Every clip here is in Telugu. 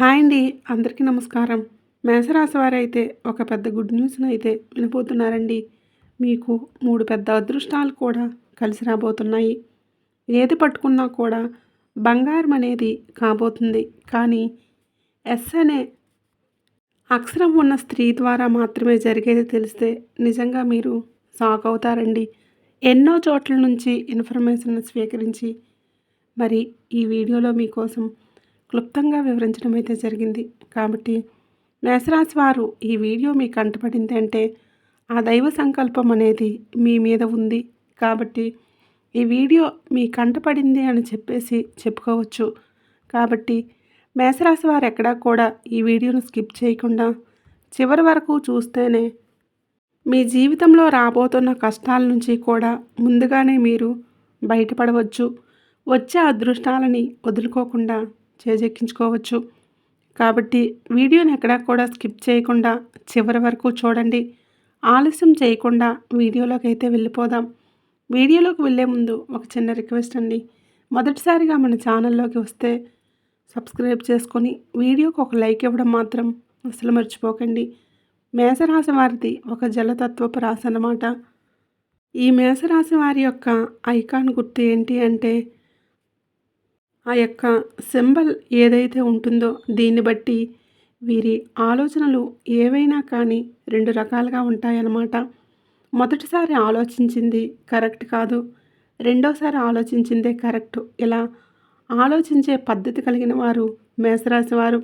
హాయ్ అండి అందరికీ నమస్కారం. మేషరాశి వారైతే ఒక పెద్ద గుడ్ న్యూస్ని అయితే వినబోతున్నారండి. మీకు మూడు పెద్ద అదృష్టాలు కూడా కలిసి రాబోతున్నాయి. ఏది పట్టుకున్నా కూడా బంగారం అనేది కాబోతుంది. కానీ ఎస్ అనే అక్షరం ఉన్న స్త్రీ ద్వారా మాత్రమే జరిగేది తెలిస్తే నిజంగా మీరు షాక్ అవుతారండి. ఎన్నో చోట్ల నుంచి ఇన్ఫర్మేషన్ స్వీకరించి మరి ఈ వీడియోలో మీకోసం క్లుప్తంగా వివరించడం అయితే జరిగింది. కాబట్టి మేషరాశి వారు ఈ వీడియో మీకు అంటపడింది అంటే ఆ దైవ సంకల్పం అనేది మీ మీద ఉంది. కాబట్టి ఈ వీడియో మీ కంటపడింది అని చెప్పేసి చెప్పుకోవచ్చు. కాబట్టి మేషరాశి వారు ఎక్కడా కూడా ఈ వీడియోను స్కిప్ చేయకుండా చివరి వరకు చూస్తేనే మీ జీవితంలో రాబోతున్న కష్టాల నుంచి కూడా ముందుగానే మీరు బయటపడవచ్చు. వచ్చే అదృష్టాలని వదులుకోకుండా చేజెక్కించుకోవచ్చు. కాబట్టి వీడియోని ఎక్కడా కూడా స్కిప్ చేయకుండా చివరి వరకు చూడండి. ఆలస్యం చేయకుండా వీడియోలోకి అయితే వెళ్ళిపోదాం. వీడియోలోకి వెళ్ళే ముందు ఒక చిన్న రిక్వెస్ట్ అండి. మొదటిసారిగా మన ఛానల్లోకి వస్తే సబ్స్క్రైబ్ చేసుకొని వీడియోకి ఒక లైక్ ఇవ్వడం మాత్రం అసలు మర్చిపోకండి. మేషరాశి వారిది ఒక జలతత్వపు రాశి అన్నమాట. ఈ మేషరాశి వారి యొక్క ఐకాన్ గుర్తు ఏంటి అంటే ఆ యొక్క సింబల్ ఏదైతే ఉంటుందో దీన్ని బట్టి వీరి ఆలోచనలు ఏవైనా కానీ రెండు రకాలుగా ఉంటాయన్నమాట. మొదటిసారి ఆలోచించింది కరెక్ట్ కాదు. రెండోసారి ఆలోచించిందే కరెక్ట్. ఇలా ఆలోచించే పద్ధతి కలిగిన వారు మేషరాశి వారు.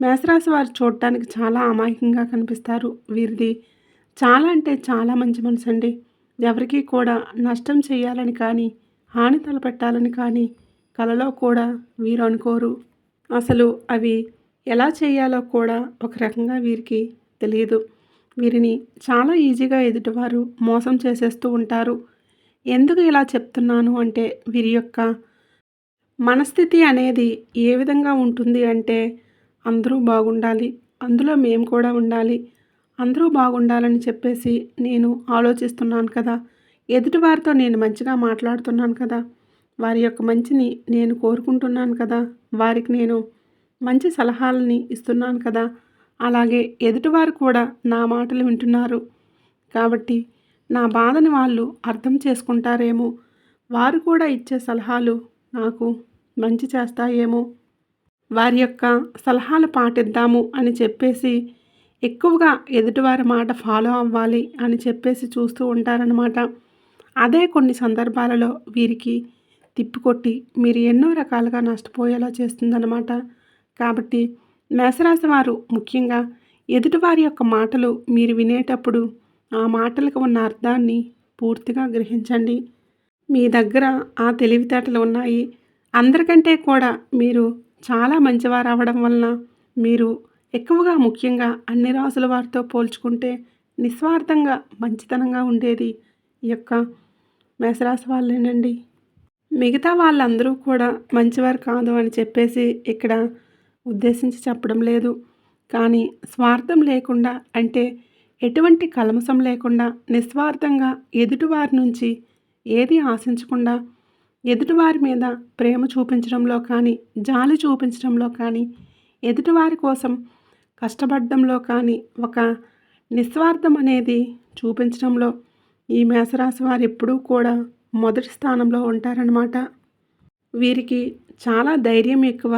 మేషరాశి వారు చూడటానికి చాలా అమాయకంగా కనిపిస్తారు. వీరిది చాలా అంటే చాలా మంచి మనసు అండి. ఎవరికీ కూడా నష్టం చేయాలని కానీ హాని తలపెట్టాలని కానీ కలలో కూడా వీరు అనుకోరు. అసలు అవి ఎలా చేయాలో కూడా ఒక రకంగా వీరికి తెలియదు. వీరిని చాలా ఈజీగా ఎదుటివారు మోసం చేసేస్తూ ఉంటారు. ఎందుకు ఇలా చెప్తున్నాను అంటే వీరి యొక్క మనస్థితి అనేది ఏ విధంగా ఉంటుంది అంటే అందరూ బాగుండాలి అందులో మేము కూడా ఉండాలి అందరూ బాగుండాలని చెప్పేసి నేను ఆలోచిస్తున్నాను కదా. ఎదుటివారితో నేను మంచిగా మాట్లాడుతున్నాను కదా. వారి యొక్క మంచిని నేను కోరుకుంటున్నాను కదా. వారికి నేను మంచి సలహాలని ఇస్తున్నాను కదా. అలాగే ఎదుటివారు కూడా నా మాటలు వింటున్నారు. కాబట్టి నా బాధని వాళ్ళు అర్థం చేసుకుంటారేమో. వారు కూడా ఇచ్చే సలహాలు నాకు మంచి చేస్తాయేమో. వారి యొక్క సలహాలు పాటిద్దాము అని చెప్పేసి ఎక్కువగా ఎదుటివారి మాట ఫాలో అవ్వాలి అని చెప్పేసి చూస్తూ ఉంటారనమాట అదే కొన్ని సందర్భాలలో వీరికి తిప్పికొట్టి మీరు ఎన్నో రకాలుగా నష్టపోయేలా చేస్తుందన్నమాట. కాబట్టి మేషరాశి వారు ముఖ్యంగా ఎదుటివారి యొక్క మాటలు మీరు వినేటప్పుడు ఆ మాటలకు ఉన్న అర్థాన్ని పూర్తిగా గ్రహించండి. మీ దగ్గర ఆ తెలివితేటలు ఉన్నాయి. అందరికంటే కూడా మీరు చాలా మంచివారు అవ్వడం వలన మీరు ఎక్కువగా ముఖ్యంగా అన్ని రాసుల వారితో పోల్చుకుంటే నిస్వార్థంగా మంచితనంగా ఉండేది ఈ యొక్క మేషరాశి వాళ్ళేనండి. మిగతా వాళ్ళందరూ కూడా మంచివారు కాదు అని చెప్పేసి ఇక్కడ ఉద్దేశించి చెప్పడం లేదు. కానీ స్వార్థం లేకుండా అంటే ఎటువంటి కలమసం లేకుండా నిస్వార్థంగా ఎదుటివారి నుంచి ఏది ఆశించకుండా ఎదుటివారి మీద ప్రేమ చూపించడంలో కానీ జాలి చూపించడంలో కానీ ఎదుటివారి కోసం కష్టపడడంలో కానీ ఒక నిస్వార్థం అనేది చూపించడంలో ఈ మేషరాశి వారు ఎప్పుడూ కూడా మొదటి స్థానంలో ఉంటారనమాట వీరికి చాలా ధైర్యం ఎక్కువ.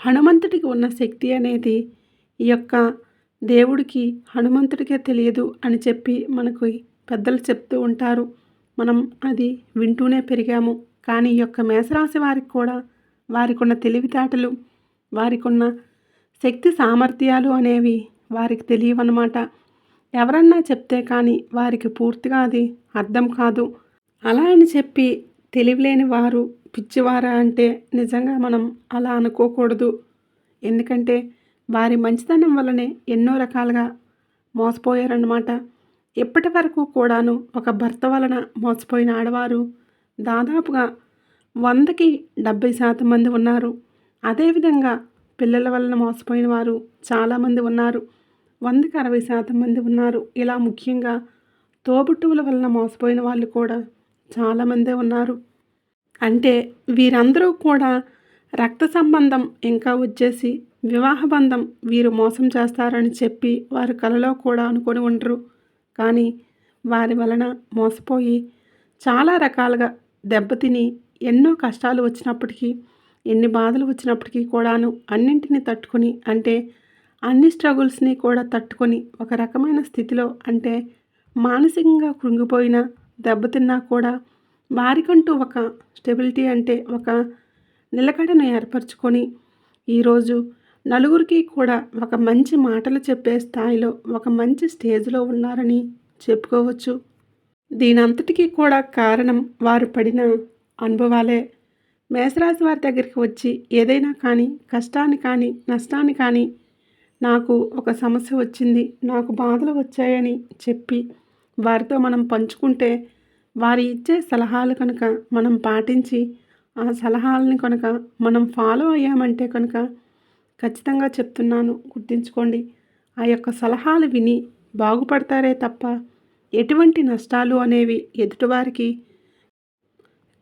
హనుమంతుడికి ఉన్న శక్తి అనేది ఈ యొక్క దేవుడికి హనుమంతుడికే తెలియదు అని చెప్పి మనకు పెద్దలు చెప్తూ ఉంటారు. మనం అది వింటూనే పెరిగాము. కానీ ఈ యొక్క మేషరాశి వారికి కూడా వారికి ఉన్న తెలివితేటలు వారికి ఉన్న శక్తి సామర్థ్యాలు అనేవి వారికి తెలియవన్నమాట. ఎవరన్నా చెప్తే కానీ వారికి పూర్తిగా అది అర్థం కాదు. అలా అని చెప్పి తెలివిలేని వారు పిచ్చివారా అంటే నిజంగా మనం అలా అనుకోకూడదు. ఎందుకంటే వారి మంచితనం వల్లనే ఎన్నో రకాలుగా మోసపోయారన్నమాట. ఇప్పటి వరకు కూడాను ఒక భర్త వలన మోసపోయిన ఆడవారు దాదాపుగా వందకి డెబ్బై శాతం మంది ఉన్నారు. అదేవిధంగా పిల్లల వలన మోసపోయిన వారు చాలామంది ఉన్నారు. వందకి అరవై శాతం మంది ఉన్నారు. ఇలా ముఖ్యంగా తోబుట్టువుల వలన మోసపోయిన వాళ్ళు కూడా చాలామందే ఉన్నారు. అంటే వీరందరూ కూడా రక్త సంబంధం ఇంకా వచ్చేసి వివాహ బంధం వీరు మోసం చేస్తారని చెప్పి వారి కలలో కూడా అనుకొని ఉండరు. కానీ వారి వలన మోసపోయి చాలా రకాలుగా దెబ్బతిని ఎన్నో కష్టాలు వచ్చినప్పటికీ ఎన్ని బాధలు వచ్చినప్పటికీ కూడాను అన్నింటినీ తట్టుకొని అంటే అన్ని స్ట్రగుల్స్ని కూడా తట్టుకొని ఒక రకమైన స్థితిలో అంటే మానసికంగా కృంగిపోయిన దెబ్బతిన్నా కూడా వారికంటూ ఒక స్టెబిలిటీ అంటే ఒక నిలకడను ఏర్పరచుకొని ఈరోజు నలుగురికి కూడా ఒక మంచి మాటలు చెప్పే స్థాయిలో ఒక మంచి స్టేజ్లో ఉన్నారని చెప్పుకోవచ్చు. దీనంతటికీ కూడా కారణం వారు పడిన అనుభవాలే. మేషరాశి వారి దగ్గరికి వచ్చి ఏదైనా కానీ కష్టాన్ని కానీ నష్టాన్ని కానీ నాకు ఒక సమస్య వచ్చింది నాకు బాధలు వచ్చాయని చెప్పి వారితో మనం పంచుకుంటే వారి ఇచ్చే సలహాలు కనుక మనం పాటించి ఆ సలహాలని కనుక మనం ఫాలో అయ్యామంటే కనుక ఖచ్చితంగా చెప్తున్నాను గుర్తుంచుకోండి. ఆ యొక్క సలహాలు విని బాగుపడతారే తప్ప ఎటువంటి నష్టాలు అనేవి ఎదుటివారికి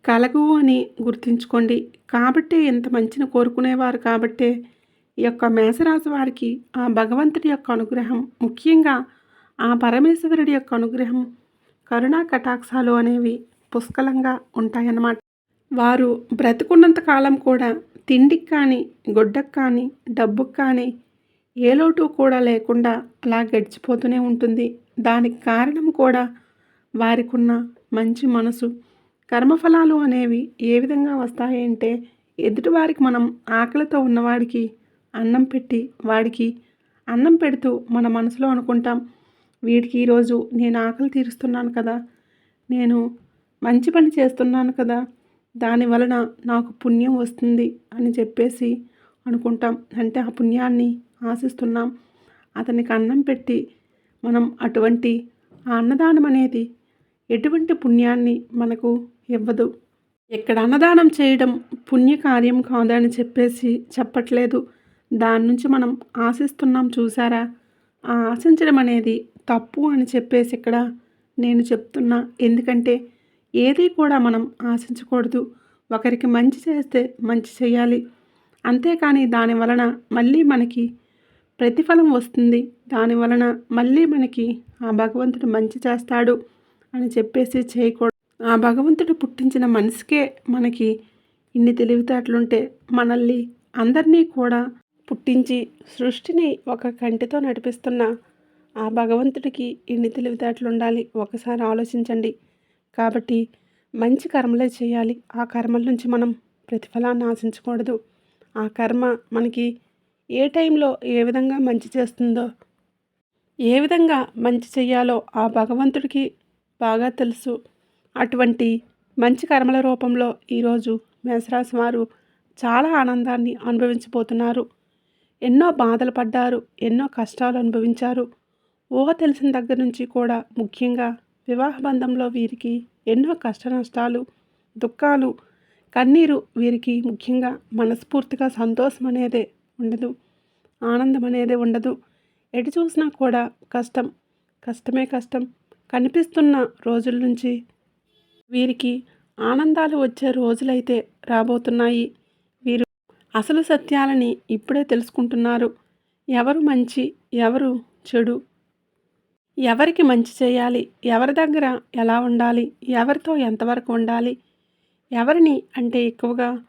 కలగవు అని గుర్తుంచుకోండి. కాబట్టే ఇంత మంచిని కోరుకునేవారు కాబట్టే ఈ యొక్క మేషరాశి వారికి ఆ భగవంతుడి యొక్క అనుగ్రహం ముఖ్యంగా ఆ పరమేశ్వరుడి యొక్క అనుగ్రహం కరుణా కటాక్షాలు అనేవి పుష్కలంగా ఉంటాయన్నమాట. వారు బ్రతుకున్నంత కాలం కూడా తిండికి కానీ గుడ్డకు కానీ డబ్బుకు కానీ ఏ లోటు కూడా లేకుండా అలా గడిచిపోతూనే ఉంటుంది. దానికి కారణం కూడా వారికున్న మంచి మనసు కర్మఫలాలు అనేవి ఏ విధంగా వస్తాయంటే ఎదుటివారికి మనం ఆకలితో ఉన్నవాడికి అన్నం పెట్టి వాడికి అన్నం పెడుతూ మన మనసులో అనుకుంటాం. వీడికి ఈరోజు నేను ఆకలి తీరుస్తున్నాను కదా నేను మంచి పని చేస్తున్నాను కదా దాని వలన నాకు పుణ్యం వస్తుంది అని చెప్పేసి అనుకుంటాం. అంటే ఆ పుణ్యాన్ని ఆశిస్తున్నాం. అతనికి అన్నం పెట్టి మనం అటువంటి ఆ అన్నదానం అనేది ఎటువంటి పుణ్యాన్ని మనకు ఇవ్వదు. ఇక్కడ అన్నదానం చేయడం పుణ్యకార్యం కాదని చెప్పేసి చెప్పట్లేదు. దాని నుంచి మనం ఆశిస్తున్నాం చూసారా? ఆ ఆశించడం అనేది తప్పు అని చెప్పేసి ఇక్కడ నేను చెప్తున్నా. ఎందుకంటే ఏది కూడా మనం ఆశించకూడదు. ఒకరికి మంచి చేస్తే మంచి చేయాలి. అంతేకాని దాని వలన మళ్ళీ మనకి ప్రతిఫలం వస్తుంది. దాని వలన మళ్ళీ మనకి ఆ భగవంతుడు మంచి చేస్తాడు అని చెప్పేసి చేయకూడదు. ఆ భగవంతుడు పుట్టించిన మనిషికే మనకి ఇన్ని తెలివితేటలుంటే మనల్ని అందరినీ కూడా పుట్టించి సృష్టిని ఒక కంటితో నడిపిస్తున్న ఆ భగవంతుడికి ఎన్ని తెలివితేటలు ఉండాలి. ఒకసారి ఆలోచించండి. కాబట్టి మంచి కర్మలే చేయాలి. ఆ కర్మల నుంచి మనం ప్రతిఫలాన్ని ఆశించకూడదు. ఆ కర్మ మనకి ఏ టైంలో ఏ విధంగా మంచి చేస్తుందో ఏ విధంగా మంచి చెయ్యాలో ఆ భగవంతుడికి బాగా తెలుసు. అటువంటి మంచి కర్మల రూపంలో ఈరోజు మేషరాశి వారు చాలా ఆనందాన్ని అనుభవించబోతున్నారు. ఎన్నో బాధలు పడ్డారు. ఎన్నో కష్టాలు అనుభవించారు. ఊహ తెలిసిన దగ్గర నుంచి కూడా ముఖ్యంగా వివాహ బంధంలో వీరికి ఎన్నో కష్ట నష్టాలు దుఃఖాలు కన్నీరు వీరికి ముఖ్యంగా మనస్ఫూర్తిగా సంతోషం అనేదే ఉండదు ఆనందం అనేదే ఉండదు. ఎటు చూసినా కూడా కష్టం కష్టమే కష్టం. కనిపిస్తున్న రోజుల నుంచి వీరికి ఆనందాలు వచ్చే రోజులైతే రాబోతున్నాయి. వీరు అసలు సత్యాలని ఇప్పుడే తెలుసుకుంటున్నారు. ఎవరు మంచి ఎవరు చెడు ఎవరికి మంచి చేయాలి? ఎవరి దగ్గర ఎలా ఉండాలి? ఎవరితో ఎంతవరకు ఉండాలి? ఎవరిని అంటే ఎక్కువగా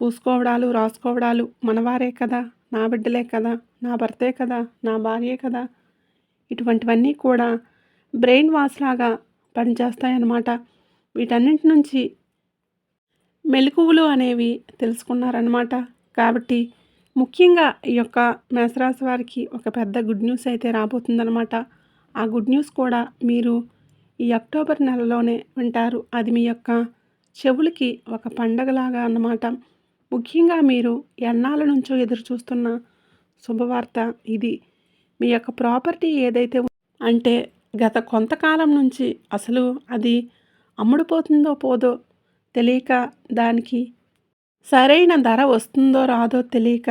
పూసుకోవడాలు రాసుకోవడాలు మనవారే కదా? నా బిడ్డలే కదా? నా భర్తే కదా? నా భార్యే కదా? ఇటువంటివన్నీ కూడా బ్రెయిన్ వాష్ లాగా పనిచేస్తాయన్నమాట. వీటన్నింటి నుంచి మెలకువలు అనేవి తెలుసుకున్నారనమాట కాబట్టి ముఖ్యంగా ఈ యొక్క మేషరాశి వారికి ఒక పెద్ద గుడ్ న్యూస్ అయితే రాబోతుందనమాట ఆ గుడ్ న్యూస్ కూడా మీరు ఈ అక్టోబర్ నెలలోనే వింటారు. అది మీ యొక్క చెవులకి ఒక పండగలాగా అన్నమాట. ముఖ్యంగా మీరు ఎన్నాళ్ళ నుంచో ఎదురు చూస్తున్న శుభవార్త ఇది. మీ యొక్క ప్రాపర్టీ ఏదైతే అంటే గత కొంతకాలం నుంచి అసలు అది అమ్ముడుపోతుందో పోదో తెలియక దానికి సరైన ధర వస్తుందో రాదో తెలియక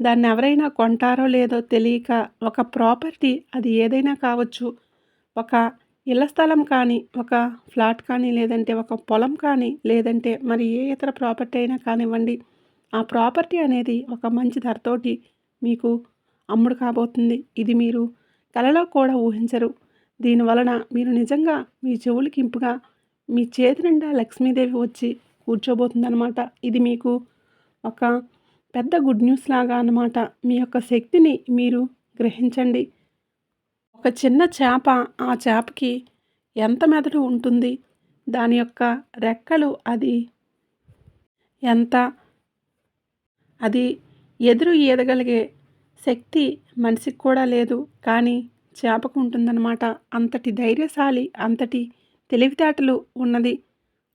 దాన్ని ఎవరైనా కొంటారో లేదో తెలియక ఒక ప్రాపర్టీ అది ఏదైనా కావచ్చు. ఒక ఇళ్ళ స్థలం కానీ ఒక ఫ్లాట్ కానీ లేదంటే ఒక పొలం కానీ లేదంటే మరి ఏ ఇతర ప్రాపర్టీ అయినా కానివ్వండి ఆ ప్రాపర్టీ అనేది ఒక మంచి ధరతోటి మీకు అమ్ముడు కాబోతుంది. ఇది మీరు కలలో కూడా ఊహించరు. దీనివలన మీరు నిజంగా మీ చెవులకి ఇంపుగా మీ చేతి నిండా లక్ష్మీదేవి వచ్చి కూర్చోబోతుందన్నమాట. ఇది మీకు ఒక పెద్ద గుడ్ న్యూస్ లాగా అన్నమాట. మీ యొక్క శక్తిని మీరు గ్రహించండి. ఒక చిన్న చేప ఆ చేపకి ఎంత మెదడు ఉంటుంది? దాని యొక్క రెక్కలు అది ఎంత? అది ఎదురు ఈదగలిగే శక్తి మనిషికి కూడా లేదు. కానీ చేపకు ఉంటుందన్నమాట. అంతటి ధైర్యశాలి అంతటి తెలివితేటలు ఉన్నది.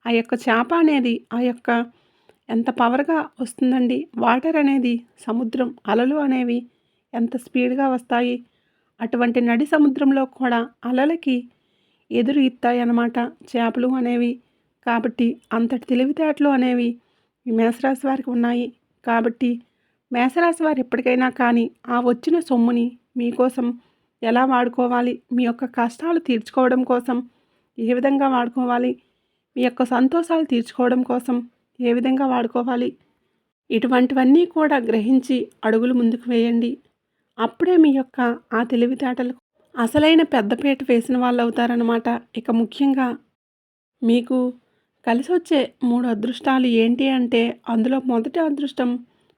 ఆ యొక్క చేప అనేది ఆ యొక్క ఎంత పవర్గా వస్తుందండి? వాటర్ అనేది సముద్రం అలలు అనేవి ఎంత స్పీడ్గా వస్తాయి? అటువంటి నడి సముద్రంలో కూడా అలలకి ఎదురు ఇస్తాయి అన్నమాట చేపలు అనేవి. కాబట్టి అంతటి తెలివితేటలు అనేవి ఈ మేషరాశి వారికి ఉన్నాయి. కాబట్టి మేషరాశి వారు ఎప్పటికైనా కానీ ఆ వచ్చిన సొమ్ముని మీకోసం ఎలా వాడుకోవాలి? మీ యొక్క కష్టాలు తీర్చుకోవడం కోసం ఏ విధంగా వాడుకోవాలి? మీ యొక్క సంతోషాలు తీర్చుకోవడం కోసం ఏ విధంగా వాడుకోవాలి? ఇటువంటివన్నీ కూడా గ్రహించి అడుగులు ముందుకు వేయండి. అప్పుడే మీ యొక్క ఆ తెలివితేటలకు అసలైన పెద్దపీట వేసిన వాళ్ళు అవుతారనమాట ఇక ముఖ్యంగా మీకు కలిసి వచ్చే మూడు అదృష్టాలు ఏంటి అంటే అందులో మొదటి అదృష్టం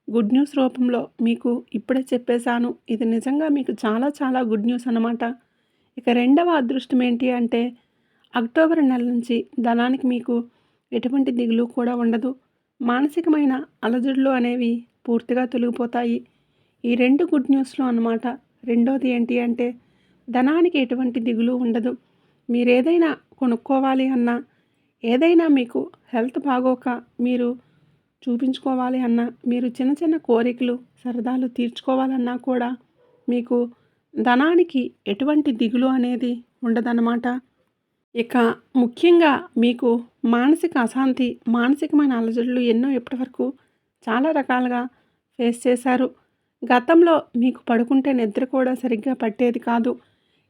గుడ్ న్యూస్ రూపంలో మీకు ఇప్పుడే చెప్పేశాను. ఇది నిజంగా మీకు చాలా చాలా గుడ్ న్యూస్ అనమాట ఇక రెండవ అదృష్టం ఏంటి అంటే అక్టోబర్ నెల నుంచి ధనానికి మీకు ఎటువంటి దిగులు కూడా ఉండదు. మానసికమైన అలజడులు అనేవి పూర్తిగా తొలగిపోతాయి. ఈ రెండు గుడ్ న్యూస్లు అన్నమాట. రెండోది ఏంటి అంటే ధనానికి ఎటువంటి దిగులు ఉండదు. మీరు ఏదైనా కొనుక్కోవాలి అన్నా ఏదైనా మీకు హెల్త్ బాగోక మీరు చూపించుకోవాలి అన్నా మీరు చిన్న చిన్న కోరికలు సరదాలు తీర్చుకోవాలన్నా కూడా మీకు ధనానికి ఎటువంటి దిగులు అనేది ఉండదన్నమాట. ఇక ముఖ్యంగా మీకు మానసిక అశాంతి మానసికమైన అలజడులు ఎన్నో ఇప్పటివరకు చాలా రకాలుగా ఫేస్ చేశారు. గతంలో మీకు పడుకుంటే నిద్ర కూడా సరిగ్గా పట్టేది కాదు.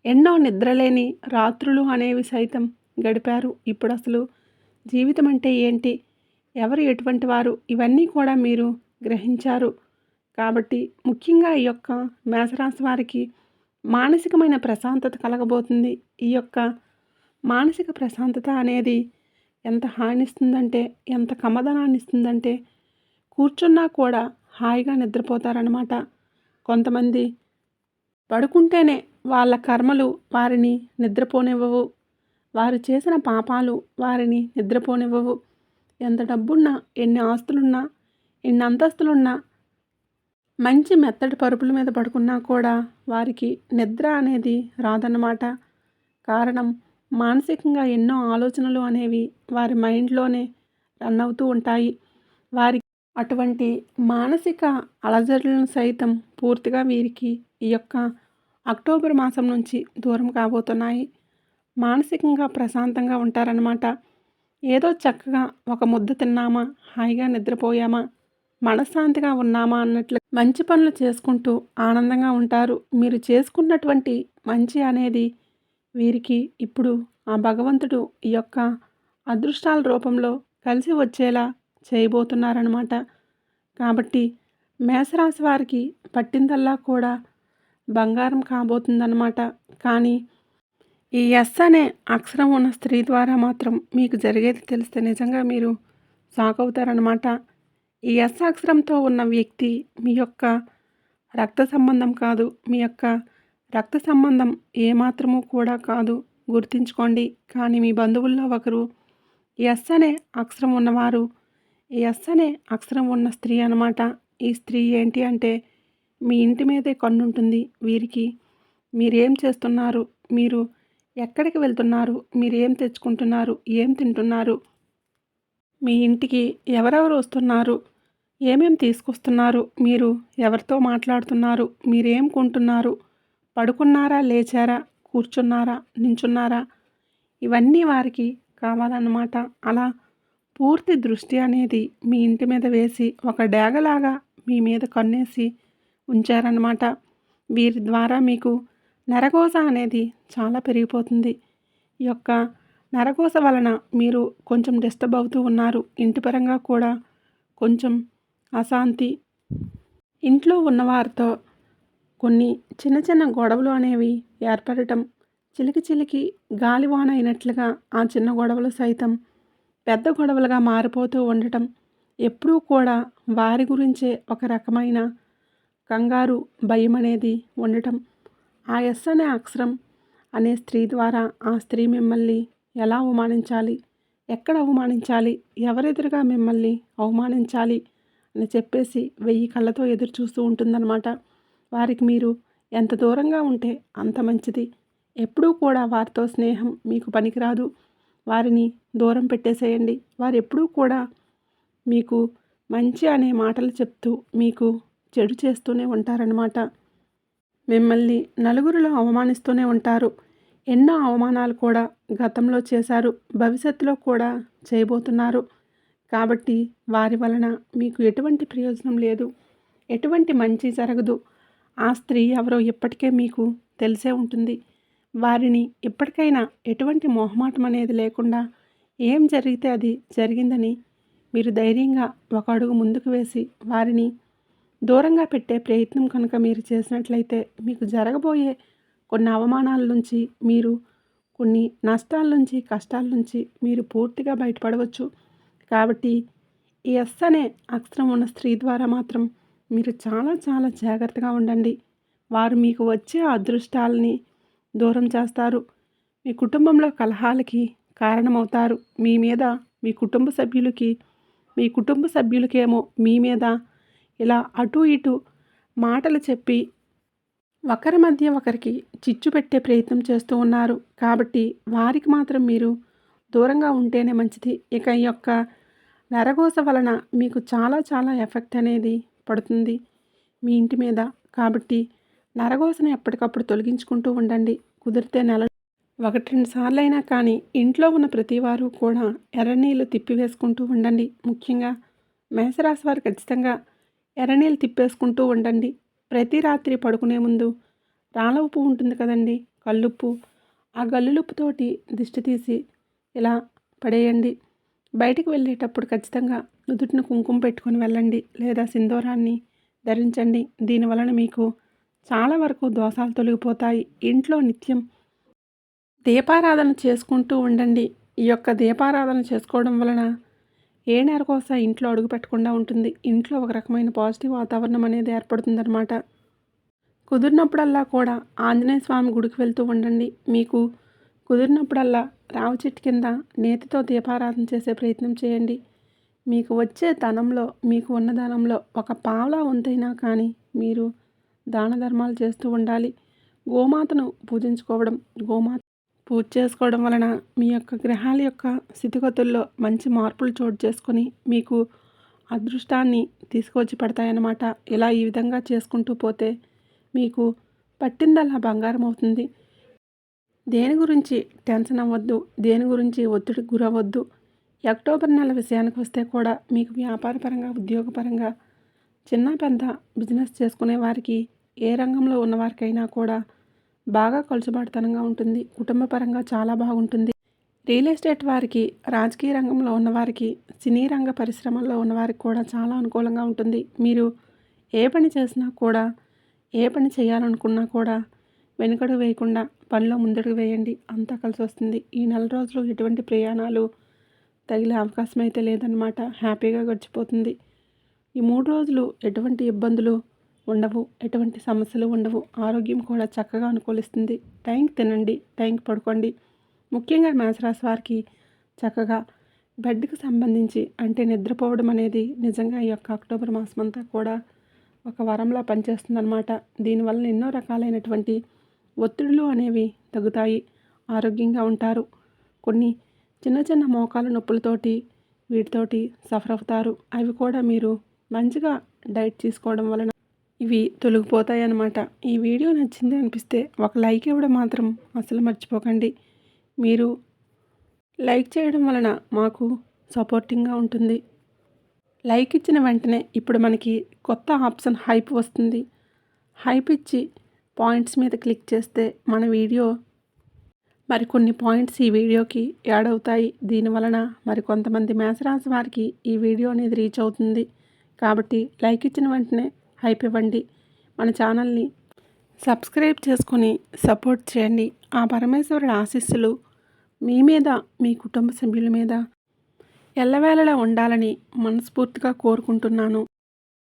ఎన్నో నిద్రలేని రాత్రులు అనేవి సైతం గడిపారు. ఇప్పుడు అసలు జీవితం అంటే ఏంటి? ఎవరు ఎటువంటి వారు? ఇవన్నీ కూడా మీరు గ్రహించారు. కాబట్టి ముఖ్యంగా ఈ యొక్క మేషరాశి వారికి మానసికమైన ప్రశాంతత కలగబోతుంది. ఈ యొక్క మానసిక ప్రశాంతత అనేది ఎంత హానిస్తుందంటే ఎంత కమదనాన్ని ఇస్తుందంటే కూర్చున్నా కూడా హాయిగా నిద్రపోతారనమాట కొంతమంది పడుకుంటేనే వాళ్ళ కర్మలు వారిని నిద్రపోనివ్వవు. వారు చేసిన పాపాలు వారిని నిద్రపోనివ్వవు. ఎంత డబ్బున్నా ఎన్ని ఆస్తులున్నా ఎన్ని అంతస్తులున్నా మంచి మెత్తటి పరుపుల మీద పడుకున్నా కూడా వారికి నిద్ర అనేది రాదన్నమాట. కారణం మానసికంగా ఎన్నో ఆలోచనలు అనేవి వారి మైండ్లోనే రన్ అవుతూ ఉంటాయి. వారి అటువంటి మానసిక అలజడులను సైతం పూర్తిగా వీరికి ఈ యొక్క అక్టోబర్ మాసం నుంచి దూరం కాబోతున్నాయి. మానసికంగా ప్రశాంతంగా ఉంటారన్నమాట. ఏదో చక్కగా ఒక ముద్ద తిన్నామా హాయిగా నిద్రపోయామా మనశ్శాంతిగా ఉన్నామా అన్నట్లు మంచి పనులు చేసుకుంటూ ఆనందంగా ఉంటారు. మీరు చేసుకున్నటువంటి మంచి అనేది వీరికి ఇప్పుడు ఆ భగవంతుడు ఈ యొక్క అదృష్టాల రూపంలో కలిసి వచ్చేలా చేయబోతున్నారనమాట కాబట్టి మేషరాశి వారికి పట్టిందల్లా కూడా బంగారం కాబోతుందన్నమాట. కానీ ఈ ఎస్ అనే అక్షరం ఉన్న స్త్రీ ద్వారా మాత్రం మీకు జరిగేది తెలిస్తే నిజంగా మీరు షాక్ అవుతారనమాట ఈ ఎస్ అక్షరంతో ఉన్న వ్యక్తి మీ యొక్క రక్త సంబంధం కాదు మీ యొక్క రక్త సంబంధం ఏమాత్రము కూడా కాదు. గుర్తించుకోండి కానీ మీ బంధువుల్లో ఒకరు ఎస్ అనే అక్షరం ఉన్నవారు ఎస్ అనే అక్షరం ఉన్న స్త్రీ అనమాట ఈ స్త్రీ ఏంటి అంటే మీ ఇంటి మీదే కన్నుంటుంది వీరికి. మీరేం చేస్తున్నారు? మీరు ఎక్కడికి వెళ్తున్నారు? మీరు ఏం తెచ్చుకుంటున్నారు? ఏం తింటున్నారు? మీ ఇంటికి ఎవరెవరు వస్తున్నారు? ఏమేం తీసుకొస్తున్నారు? మీరు ఎవరితో మాట్లాడుతున్నారు? మీరేం కొంటున్నారు? పడుకున్నారా లేచారా కూర్చున్నారా నించున్నారా? ఇవన్నీ వారికి కావాలన్నమాట. అలా పూర్తి దృష్టి అనేది మీ ఇంటి మీద వేసి ఒక డేగలాగా మీ మీద కన్నేసి ఉంచారన్నమాట. వీరి ద్వారా మీకు నరకోశ అనేది చాలా పెరిగిపోతుంది. ఈ యొక్క నరకోశ వలన మీరు కొంచెం డిస్టర్బ్ అవుతూ ఉన్నారు. ఇంటి పరంగా కూడా కొంచెం అశాంతి. ఇంట్లో ఉన్నవారితో కొన్ని చిన్న చిన్న గొడవలు అనేవి ఏర్పడటం చిలికి చిలికి గాలివాన అయినట్లుగా ఆ చిన్న గొడవలు సైతం పెద్ద గొడవలుగా మారిపోతూ ఉండటం ఎప్పుడూ కూడా వారి గురించే ఒక రకమైన కంగారు భయం అనేది ఉండటం. ఆ ఎస్ అనే అక్షరం అనే స్త్రీ ద్వారా ఆ స్త్రీ మిమ్మల్ని ఎలా అవమానించాలి ఎక్కడ అవమానించాలి ఎవరెదురుగా మిమ్మల్ని అవమానించాలి అని చెప్పేసి వెయ్యి కళ్ళతో ఎదురు చూస్తూ ఉంటుందన్నమాట. వారికి మీరు ఎంత దూరంగా ఉంటే అంత మంచిది. ఎప్పుడూ కూడా వారితో స్నేహం మీకు పనికిరాదు. వారిని దూరం పెట్టేసేయండి. వారు ఎప్పుడూ కూడా మీకు మంచి అనే మాటలు చెప్తూ మీకు చెడు చేస్తూనే ఉంటారనమాట మిమ్మల్ని నలుగురిలో అవమానిస్తూనే ఉంటారు. ఎన్నో అవమానాలు కూడా గతంలో చేశారు. భవిష్యత్తులో కూడా చేయబోతున్నారు. కాబట్టి వారి వలన మీకు ఎటువంటి ప్రయోజనం లేదు. ఎటువంటి మంచి జరగదు. ఆ స్త్రీ ఎవరో ఇప్పటికే మీకు తెలిసే ఉంటుంది. వారిని ఇప్పటికైనా ఎటువంటి మొహమాటం అనేది లేకుండా ఏం జరిగితే అది జరిగిందని మీరు ధైర్యంగా ఒక అడుగు ముందుకు వేసి వారిని దూరంగా పెట్టే ప్రయత్నం కనుక మీరు చేసినట్లయితే మీకు జరగబోయే కొన్ని అవమానాల నుంచి మీరు కొన్ని నష్టాల నుంచి కష్టాల నుంచి మీరు పూర్తిగా బయటపడవచ్చు. కాబట్టి ఈ ఎస్ అనే అక్షరం ఉన్న స్త్రీ ద్వారా మాత్రం మీరు చాలా చాలా జాగ్రత్తగా ఉండండి. వారు మీకు వచ్చే అదృష్టాలని దూరం చేస్తారు. మీ కుటుంబంలో కలహాలకి కారణమవుతారు. మీ మీద మీ కుటుంబ సభ్యులకి మీ కుటుంబ సభ్యులకేమో మీ మీద ఇలా అటు ఇటు మాటలు చెప్పి ఒకరి మధ్య ఒకరికి చిచ్చు పెట్టే ప్రయత్నం చేస్తూ ఉన్నారు. కాబట్టి వారికి మాత్రం మీరు దూరంగా ఉంటేనే మంచిది. ఇక ఈ యొక్క నరగోస వలన మీకు చాలా చాలా ఎఫెక్ట్ అనేది పడుతుంది. మీ ఇంటి మీద. కాబట్టి నరగోసను ఎప్పటికప్పుడు తొలగించుకుంటూ ఉండండి. కుదిరితే నెల ఒకటి రెండు సార్లు అయినా కానీ ఇంట్లో ఉన్న ప్రతి వారు కూడా ఎర్రనీళ్ళు తిప్పివేసుకుంటూ ఉండండి. ముఖ్యంగా మేషరాశి వారు ఖచ్చితంగా ఎర్రనీళ్ళు తిప్పేసుకుంటూ ఉండండి. ప్రతి రాత్రి పడుకునే ముందు రాళ్ళ ఉప్పు ఉంటుంది కదండి. కల్లుప్పు ఆ గల్లులుప్పుతోటి దిష్టి తీసి ఇలా పడేయండి. బయటికి వెళ్ళేటప్పుడు ఖచ్చితంగా నుదుటిని కుంకుమ పెట్టుకొని వెళ్ళండి లేదా సింధూరాన్ని ధరించండి. దీనివలన మీకు చాలా వరకు దోషాలు తొలగిపోతాయి. ఇంట్లో నిత్యం దీపారాధన చేసుకుంటూ ఉండండి. ఈ యొక్క దీపారాధన చేసుకోవడం వలన ఏ నెరకోస ఇంట్లో అడుగు పెట్టకుండా ఉంటుంది. ఇంట్లో ఒక రకమైన పాజిటివ్ వాతావరణం అనేది ఏర్పడుతుందన్నమాట. కుదిరినప్పుడల్లా కూడా ఆంజనేయ స్వామి గుడికి వెళ్తూ ఉండండి. మీకు కుదిరినప్పుడల్లా రావి చెట్టు కింద నేతితో దీపారాధన చేసే ప్రయత్నం చేయండి. మీకు వచ్చే ధనంలో మీకు ఉన్న ధనంలో ఒక పావలా వంతైనా కానీ మీరు దాన ధర్మాలు చేస్తూ ఉండాలి. గోమాతను పూజించుకోవడం గోమాత పూజ చేసుకోవడం వలన మీ యొక్క గ్రహాల యొక్క స్థితిగతుల్లో మంచి మార్పులు చోటు చేసుకొని మీకు అదృష్టాన్ని తీసుకొచ్చి పెడతాయన్నమాట. ఇలా ఈ విధంగా చేసుకుంటూ పోతే మీకు పట్టిందల్లా బంగారం అవుతుంది. దేని గురించి టెన్షన్ అవ్వద్దు దేని గురించి ఒత్తిడికి గురవ్వద్దు. అక్టోబర్ నెల విషయానికి వస్తే కూడా మీకు వ్యాపారపరంగా ఉద్యోగపరంగా చిన్న పెద్ద బిజినెస్ చేసుకునే వారికి ఏ రంగంలో ఉన్నవారికైనా కూడా బాగా కొలుసుబాటుతనంగా ఉంటుంది. కుటుంబపరంగా చాలా బాగుంటుంది. రియల్ ఎస్టేట్ వారికి రాజకీయ రంగంలో ఉన్నవారికి సినీ రంగ పరిశ్రమల్లో ఉన్నవారికి కూడా చాలా అనుకూలంగా ఉంటుంది. మీరు ఏ పని చేసినా కూడా ఏ పని చేయాలనుకున్నా కూడా వెనుకడు వేయకుండా పనిలో ముందడుగు వేయండి. అంతా కలిసి వస్తుంది. ఈ నెల రోజులు ఎటువంటి ప్రయాణాలు తగిలే అవకాశం అయితే లేదనమాట హ్యాపీగా గడిచిపోతుంది. ఈ మూడు రోజులు ఎటువంటి ఇబ్బందులు ఉండవు. ఎటువంటి సమస్యలు ఉండవు. ఆరోగ్యం కూడా చక్కగా అనుకూలిస్తుంది. టైంకి తినండి. టైంకి పడుకోండి. ముఖ్యంగా మేషరాశి వారికి చక్కగా బెడ్కి సంబంధించి అంటే నిద్రపోవడం అనేది నిజంగా ఈ యొక్క అక్టోబర్ మాసం అంతా కూడా ఒక వరంలా పనిచేస్తుందన్నమాట. దీనివల్ల ఎన్నో రకాలైనటువంటి ఒత్తిడులు అనేవి తగ్గుతాయి. ఆరోగ్యంగా ఉంటారు. కొన్ని చిన్న చిన్న మోకాలు నొప్పులతోటి వీటితోటి సఫర్ అవుతారు. అవి కూడా మీరు మంచిగా డైట్ తీసుకోవడం వలన ఇవి తొలగిపోతాయి అన్నమాట ఈ వీడియో నచ్చింది అనిపిస్తే ఒక లైక్ ఇవ్వడం మాత్రం అసలు మర్చిపోకండి. మీరు లైక్ చేయడం వలన మాకు సపోర్టింగ్గా ఉంటుంది. లైక్ ఇచ్చిన వెంటనే ఇప్పుడు మనకి కొత్త ఆప్షన్ హైప్ వస్తుంది. హైప్ ఇచ్చి పాయింట్స్ మీద క్లిక్ చేస్తే మన వీడియో మరికొన్ని పాయింట్స్ ఈ వీడియోకి యాడ్ అవుతాయి. దీనివలన మరి కొంతమంది మేషరాశి వారికి ఈ వీడియో అనేది రీచ్ అవుతుంది. కాబట్టి లైక్ ఇచ్చిన వెంటనే హైప్ ఇవ్వండి. మన ఛానల్ని సబ్స్క్రైబ్ చేసుకొని సపోర్ట్ చేయండి. ఆ పరమేశ్వరుడి ఆశీస్సులు మీ మీద మీ కుటుంబ సభ్యుల మీద ఎల్లవేళలా ఉండాలని మనస్ఫూర్తిగా కోరుకుంటున్నాను.